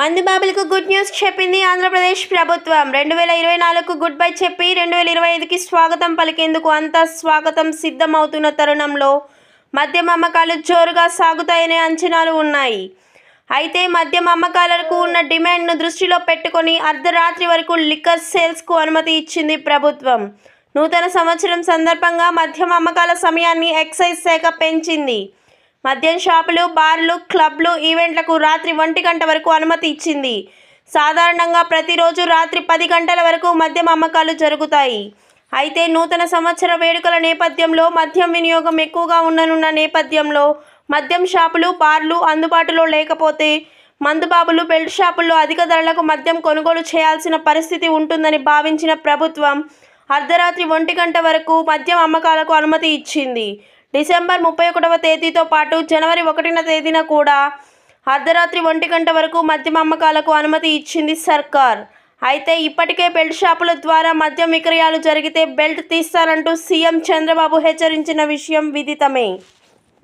మందుబాబులకు good news చెప్పింది ఆంధ్రప్రదేశ్ ప్రభుత్వం. రెండు వేల ఇరవై నాలుగుకు గుడ్ బై చెప్పి రెండు వేల ఇరవై ఐదుకి స్వాగతం పలికేందుకు అంతా స్వాగతం సిద్ధమవుతున్న తరుణంలో మద్యం అమ్మకాలు జోరుగా సాగుతాయనే అంచనాలు ఉన్నాయి. అయితే మద్యం అమ్మకాలకు ఉన్న డిమాండ్ను దృష్టిలో పెట్టుకొని అర్ధరాత్రి వరకు లిక్కర్ సేల్స్కు అనుమతి ఇచ్చింది ప్రభుత్వం. నూతన సంవత్సరం సందర్భంగా మద్యం అమ్మకాల సమయాన్ని ఎక్సైజ్ శాఖ పెంచింది. మద్యం షాపులు బార్లు క్లబ్లు ఈవెంట్లకు రాత్రి ఒంటి గంట వరకు అనుమతి ఇచ్చింది. సాధారణంగా ప్రతిరోజు రాత్రి పది గంటల వరకు మద్యం అమ్మకాలు జరుగుతాయి. అయితే నూతన సంవత్సర వేడుకల నేపథ్యంలో మద్యం వినియోగం ఎక్కువగా ఉండనున్న నేపథ్యంలో మద్యం షాపులు బార్లు అందుబాటులో లేకపోతే మందుబాబులు బెల్ట్ షాపుల్లో అధిక ధరలకు మద్యం కొనుగోలు చేయాల్సిన పరిస్థితి ఉంటుందని భావించిన ప్రభుత్వం అర్ధరాత్రి ఒంటి గంట వరకు మద్యం అమ్మకాలకు అనుమతి ఇచ్చింది. డిసెంబర్ ముప్పై ఒకటవ తేదీతో పాటు జనవరి ఒకటిన తేదీన కూడా అర్ధరాత్రి ఒంటి గంట వరకు మద్యం అమ్మకాలకు అనుమతి ఇచ్చింది సర్కార్. అయితే ఇప్పటికే బెల్ట్ షాపుల ద్వారా మద్యం విక్రయాలు జరిగితే బెల్ట్ తీస్తారంటూ సీఎం చంద్రబాబు హెచ్చరించిన విషయం విదితమే.